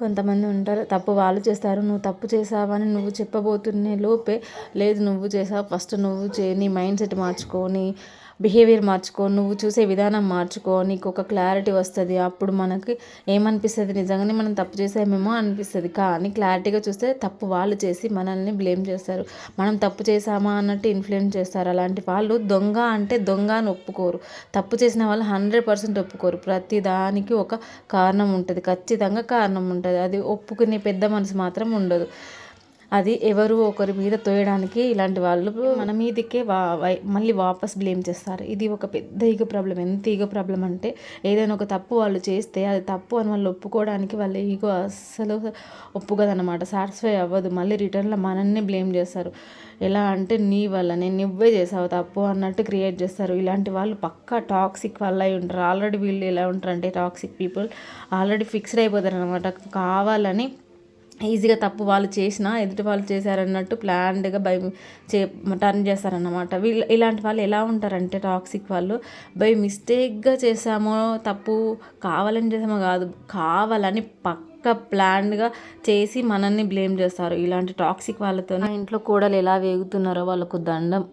కొంతమంది ఉంటారు తప్పు వాళ్ళు చేస్తారు నువ్వు తప్పు చేసావని నువ్వు చెప్పబోతున్నే లోపే లేదు నువ్వు చేసావు ఫస్ట్ నువ్వు చే నీ మైండ్ సెట్ మార్చుకొని బిహేవియర్ మార్చుకో నువ్వు చూసే విధానం మార్చుకో నీకు ఒక క్లారిటీ వస్తుంది. అప్పుడు మనకి ఏమనిపిస్తుంది? నిజంగానే మనం తప్పు చేసామేమో అనిపిస్తుంది. కానీ క్లారిటీగా చూస్తే తప్పు వాళ్ళు చేసి మనల్ని బ్లేమ్ చేస్తారు. మనం తప్పు చేసామా అన్నట్టు ఇన్ఫ్లుయెన్స్ చేస్తారు. అలాంటి వాళ్ళు దొంగ అంటే దొంగ అని ఒప్పుకోరు. తప్పు చేసిన వాళ్ళు హండ్రెడ్ పర్సెంట్ ఒప్పుకోరు. ప్రతి దానికి ఒక కారణం ఉంటుంది. ఖచ్చితంగా కారణం ఉంటుంది. అది ఒప్పుకునే పెద్ద మనసు మాత్రం ఉండదు. అది ఎవరు ఒకరి మీద తోయడానికి ఇలాంటి వాళ్ళు మన మీదకే వా వై- మళ్ళీ వాపస్ బ్లేమ్ చేస్తారు. ఇది ఒక పెద్ద ఈగో ప్రాబ్లం. ఎంత ఈగో ప్రాబ్లం అంటే ఏదైనా ఒక తప్పు వాళ్ళు చేస్తే అది తప్పు అని వాళ్ళు ఒప్పుకోవడానికి వాళ్ళ ఈగో అస్సలు ఒప్పుకోదన్నమాట. సాటిస్ఫై అవ్వదు. మళ్ళీ రిటర్న్లో మనల్ని బ్లేమ్ చేస్తారు. ఎలా అంటే నీ వల్ల నేను నువ్వే చేసావు తప్పు అన్నట్టు క్రియేట్ చేస్తారు. ఇలాంటి వాళ్ళు పక్కా టాక్సిక్ వల్ల అయి ఉంటారు. ఆల్రెడీ వీళ్ళు ఎలా ఉంటారు అంటే టాక్సిక్ పీపుల్ ఆల్రెడీ ఫిక్స్డ్ అయిపోతారు అనమాట కావాలని ఈజీగా తప్పు వాళ్ళు చేసినా ఎదుటి వాళ్ళు చేశారన్నట్టు ప్లాన్డ్గా బై చే టర్న్ చేస్తారన్నమాట. వీళ్ళు ఇలాంటి వాళ్ళు ఎలా ఉంటారంటే టాక్సిక్ వాళ్ళు? బై మిస్టేక్గా చేసామో తప్పు కావాలని చేసామో కాదు కావాలని పక్క ప్లాండ్గా చేసి మనల్ని బ్లేమ్ చేస్తారు. ఇలాంటి టాక్సిక్ వాళ్ళతో ఇంట్లో కూడలు ఎలా వేగుతున్నారో వాళ్ళకు దండం.